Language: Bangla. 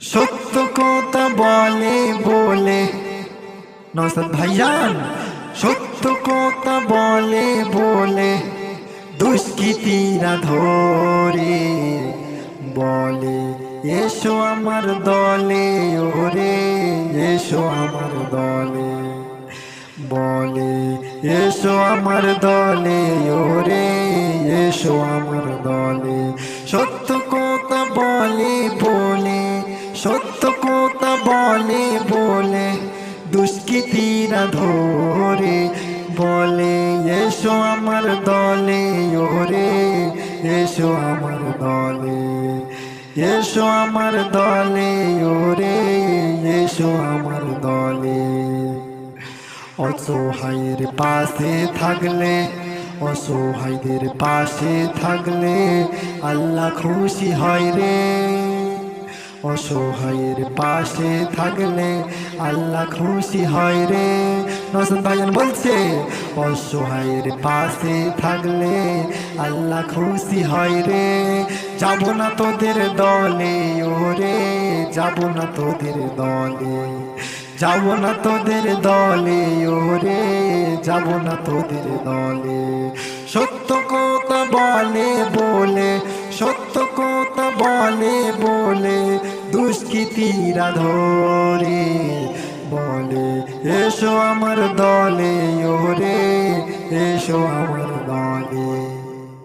সত্য কথা বলে বলে। নসাদ ভাইজান, সত্য কথা বলে বলে, দুষ্কৃতীরা ধরে বলে, এসো আমার দলে, ওরে, এসো আমার দলে। বলে, এসো আমার দলে, ওরে, এসো আমার দলে। সত্য কথা বলে বলে সত্য কথা বলে বলে দুষ্কৃতীরা ধরে, বলে, এসো আমার দলে, ওরে, এসো আমার দলে, এসো আমার দলে, ওরে, এসো আমার দলে। অসহায়ের পাশে থাকলে, অসহায়দের পাশে থাকলে, আল্লাহ খুশি হয় রে। অসহায়ের পাশে থাকলে আল্লাহ খুশি হয় রে। নসন ভাইজান বলছে, অসহায়ের পাশে থাকলে আল্লাহ খুশি হয় রে। যাব না তোদের দলে, ওরে যাব না তোদের দলে। যাব না তোদের দলে, ওরে যাব না তোদের দলে। সত্য কথা বলে বলে, সত্য কথা বলে বলে দুষ্কৃতীরা ধরে বলে এসো আমার দলে ওরে এসো আমার দলে।